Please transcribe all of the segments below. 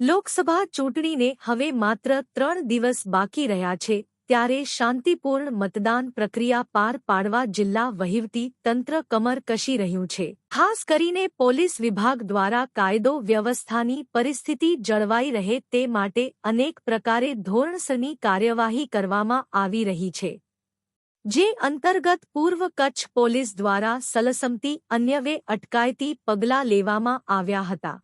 લોકસભા ચૂંટણીને હવે માત્ર ત્રણ દિવસ બાકી રહ્યા છે, ત્યારે શાંતિપૂર્ણ મતદાન પ્રક્રિયા પાર પાડવા જિલ્લા વહીવટી તંત્ર કમર કશી રહ્યું છે. ખાસ કરીને પોલીસ વિભાગ દ્વારા કાયદો વ્યવસ્થાની પરિસ્થિતિ જળવાઈ રહે તે માટે અનેક પ્રકારે ધોરણસરની કાર્યવાહી કરવામાં આવી રહી છે. જે અંતર્ગત પૂર્વ કચ્છ પોલીસ દ્વારા સલસમતી અન્યવે અટકાયતી પગલાં લેવામાં આવ્યા હતા.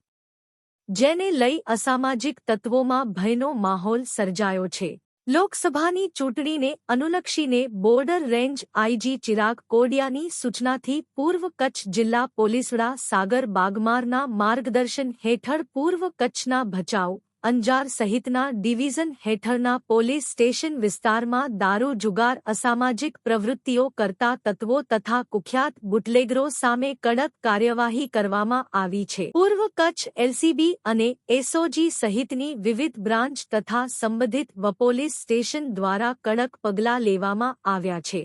જેને લઈ અસામાજિક તત્વોમાં ભયનો માહોલ સર્જાયો છે. લોકસભાની ચૂંટણીને અનુલક્ષીને બોર્ડર રેન્જ આઈજી ચિરાગ કોડિયાની સૂચનાથી પૂર્વ કચ્છ જિલ્લા પોલીસડા સાગર બાગમારના માર્ગદર્શન હેઠળ પૂર્વ કચ્છના ભચાઉ અંજાર સહિતના ડિવિઝન હેઠળના પોલીસ સ્ટેશન વિસ્તારમાં દારૂ જુગાર અસામાજિક પ્રવૃત્તિઓ કરતા તત્વો તથા કુખ્યાત બુટલેગરો સામે કડક કાર્યવાહી કરવામાં આવી છે. પૂર્વ કચ્છ એલસીબી અને એસઓજી સહિતની વિવિધ બ્રાન્ચ તથા સંબંધિત વપોલીસ સ્ટેશન દ્વારા કડક પગલાં લેવામાં આવ્યા છે.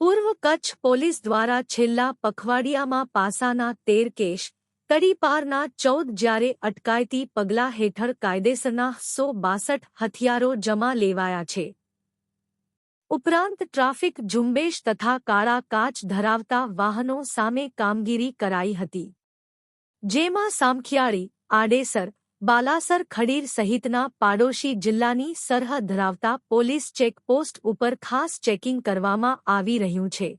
પૂર્વ કચ્છ પોલીસ દ્વારા છેલ્લા પખવાડિયામાં પાસાના તેર કેશ તડીપારના ચૌદ જ્યારે અટકાયતી પગલાં હેઠળ કાયદેસરના સો બાસઠ હથિયારો જમા લેવાયા છે. ઉપરાંત ટ્રાફિક ઝુંબેશ તથા કાળા કાચ ધરાવતા વાહનો સામે કામગીરી કરાઈ હતી. જેમાં સામખિયાળી, આડેસર, બાલાસર ખડીર સહિતના પાડોશી જિલ્લાની સરહદ ધરાવતા પોલીસ ચેકપોસ્ટ ઉપર ખાસ ચેકિંગ કરવામાં આવી રહ્યું છે.